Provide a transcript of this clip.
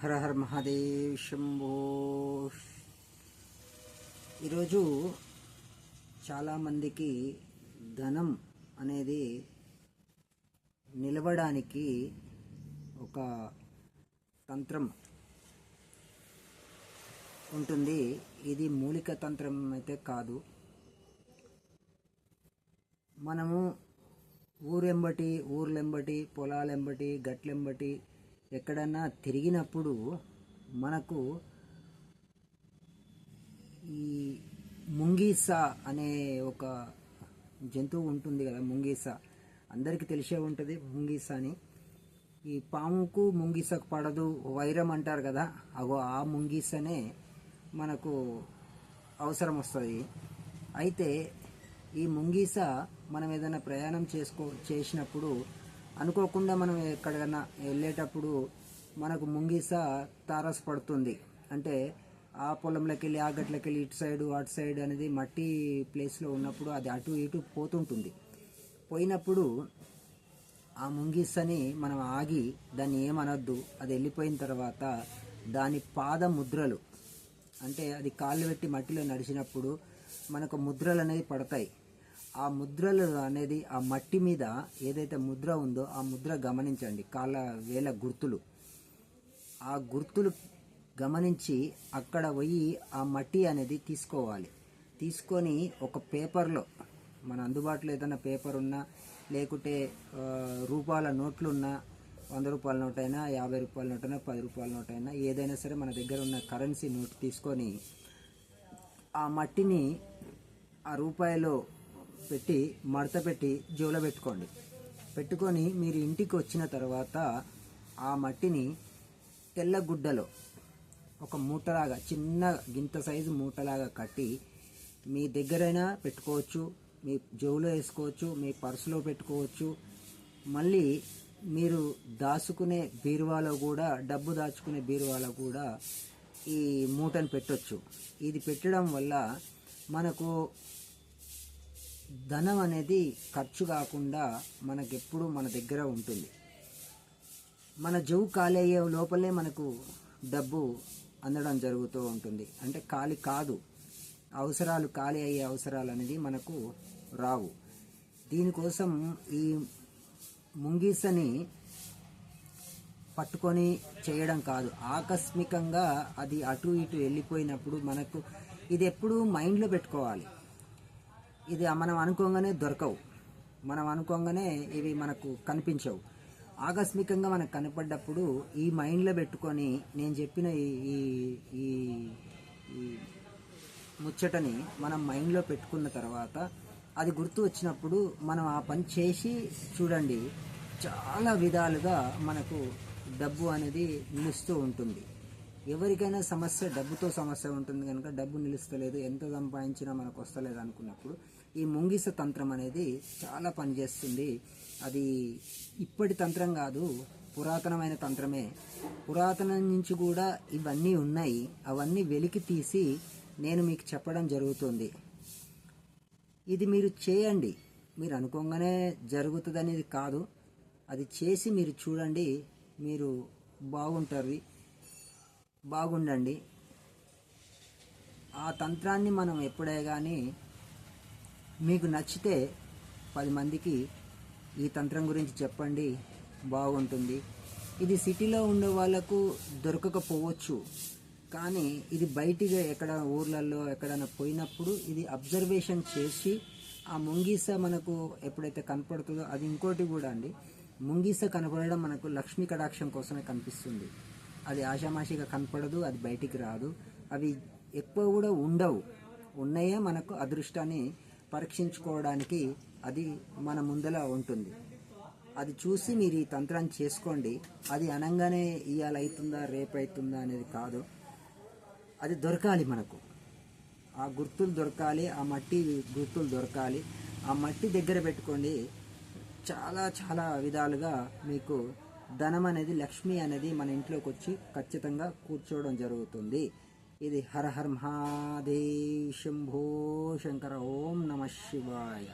హర హర మహాదేవ్ శంభో. ఈరోజు చాలామందికి ధనం అనేది నిలవడానికి ఒక తంత్రం ఉంటుంది. ఇది మూలిక తంత్రం అయితే కాదు. మనము ఊరెంబటి ఊర్లెంబటి పొలాలెంబటి గట్లెంబటి ఎక్కడన్నా తిరిగినప్పుడు మనకు ఈ ముంగీస అనే ఒక జంతువు ఉంటుంది కదా ముంగీస. అందరికీ తెలిసే ఉంటుంది ముంగీస అని. ఈ పాముకు ముంగీసకు పడదు వైరం అంటారు కదా అగో ఆ ముంగీసనే మనకు అవసరం వస్తుంది. అయితే ఈ ముంగీస మనం ఏదైనా ప్రయాణం చేసుకో చేసినప్పుడు అనుకోకుండా మనం ఎక్కడికన్నా వెళ్ళేటప్పుడు మనకు ముంగిస తారస్ పడుతుంది. అంటే ఆ పొలంలోకి వెళ్ళి ఆ గట్లకి వెళ్ళి ఇటు సైడ్ అటు సైడ్ అనేది మట్టి ప్లేస్లో ఉన్నప్పుడు అది అటు ఇటు పోతుంటుంది. పోయినప్పుడు ఆ ముంగిసని మనం ఆగి దాన్ని ఏమనొద్దు అది వెళ్ళిపోయిన తర్వాత దాని పాద ముద్రలు అంటే అది కాళ్ళు పెట్టి మట్టిలో నడిచినప్పుడు మనకు ముద్రలు అనేది పడతాయి. ఆ ముద్రలు అనేది ఆ మట్టి మీద ఏదైతే ముద్ర ఉందో ఆ ముద్ర గమనించండి. కాళ్ళ వేల గుర్తులు. ఆ గుర్తులు గమనించి అక్కడ పోయి ఆ మట్టి అనేది తీసుకోవాలి. తీసుకొని ఒక పేపర్లో మన అందుబాటులో ఏదైనా పేపర్ ఉన్నా లేకుంటే రూపాయల నోట్లున్నా వంద రూపాయల నోట్ అయినా యాభై రూపాయల నోట్ అయినా పది రూపాయల నోట్ అయినా ఏదైనా సరే మన దగ్గర ఉన్న కరెన్సీ నోట్ తీసుకొని ఆ మట్టిని ఆ రూపాయలో పెట్టి మడత పెట్టి జోలో పెట్టుకోండి. పెట్టుకొని మీరు ఇంటికి వచ్చిన తర్వాత ఆ మట్టిని తెల్ల గుడ్డలో ఒక మూటలాగా చిన్న గింత సైజు మూటలాగా కట్టి మీ దగ్గరైనా పెట్టుకోవచ్చు మీ జోలో వేసుకోవచ్చు మీ పర్సులో పెట్టుకోవచ్చు. మళ్ళీ మీరు దాచుకునే బీరువాలో కూడా డబ్బు దాచుకునే బీరువాలో కూడా ఈ మూటను పెట్టొచ్చు. ఇది పెట్టడం వల్ల మనకు ధనం అనేది ఖర్చు కాకుండా మనకెప్పుడు మన దగ్గర ఉంటుంది. మన జవు ఖాళీ అయ్యే లోపలే మనకు డబ్బు అందడం జరుగుతూ ఉంటుంది. అంటే ఖాళీ కాదు. అవసరాలు ఖాళీ అయ్యే అవసరాలు అనేది మనకు రావు. దీనికోసం ఈ ముంగీసని పట్టుకొని చేయడం కాదు. ఆకస్మికంగా అది అటు ఇటు వెళ్ళిపోయినప్పుడు మనకు ఇది ఎప్పుడు మైండ్లో పెట్టుకోవాలి. ఇది మనం అనుకోగానే దొరకవు. మనం అనుకోగానే ఇవి మనకు కనిపించవు. ఆకస్మికంగా మనకు కనపడ్డప్పుడు ఈ మైండ్లో పెట్టుకొని నేను చెప్పిన ఈ ఈ- ఈ ఈ ముచ్చటని మనం మైండ్లో పెట్టుకున్న తర్వాత అది గుర్తు వచ్చినప్పుడు మనం ఆ పని చేసి చూడండి చాలా విధాలుగా మనకు డబ్బు అనేది నిలుస్తూ ఉంటుంది. ఎవరికైనా సమస్య డబ్బుతో సమస్య ఉంటుంది కనుక డబ్బు నిలుస్తలేదు ఎంత సంపాదించినా మనకు వస్తలేదు అనుకున్నప్పుడు ఈ ముంగిస తంత్రం అనేది చాలా పనిచేస్తుంది. అది ఇప్పటి తంత్రం కాదు పురాతనమైన తంత్రమే. పురాతనం నుంచి కూడా ఇవన్నీ ఉన్నాయి. అవన్నీ వెలికి తీసి నేను మీకు చెప్పడం జరుగుతుంది. ఇది మీరు చేయండి. మీరు అనుకోగానే జరుగుతుంది అనేది కాదు. అది చేసి మీరు చూడండి. మీరు బాగుంటారు బాగుండండి. ఆ తంత్రాన్ని మనం ఎప్పుడే కానీ మీకు నచ్చితే పది మందికి ఈ తంత్రం గురించి చెప్పండి. బాగుంటుంది. ఇది సిటీలో ఉండే వాళ్ళకు దొరకకపోవచ్చు. కానీ ఇది బయటిగా ఎక్కడ ఊర్లలో ఎక్కడైనా పోయినప్పుడు ఇది అబ్జర్వేషన్ చేసి ఆ ముంగీస మనకు ఎప్పుడైతే కనపడుతుందో అది ఇంకోటి కూడా అండి. ముంగీస కనపడడం మనకు లక్ష్మీ కటాక్షం కోసమే కనిపిస్తుంది. అది ఆషామాషిగా కనపడదు అది బయటికి రాదు. అవి ఎక్కువ కూడా ఉండవు. ఉన్నాయే మనకు అదృష్టాన్ని పరీక్షించుకోవడానికి అది మన ముందల ఉంటుంది. అది చూసి మీరు ఈ తంత్రాన్ని చేసుకోండి. అది అనంగానే ఇవాళ అవుతుందా రేపు అవుతుందా అనేది కాదు. అది దొరకాలి మనకు. ఆ గుర్తులు దొరకాలి ఆ మట్టి గుర్తులు దొరకాలి. ఆ మట్టి దగ్గర పెట్టుకోండి. చాలా చాలా విధాలుగా మీకు ధనం అనేది లక్ష్మి అనేది మన ఇంట్లోకి వచ్చి ఖచ్చితంగా కూర్చోవడం జరుగుతుంది. ఇది హర హర్ మహాదేవ్ శంభో శంకర ఓం నమ శివాయ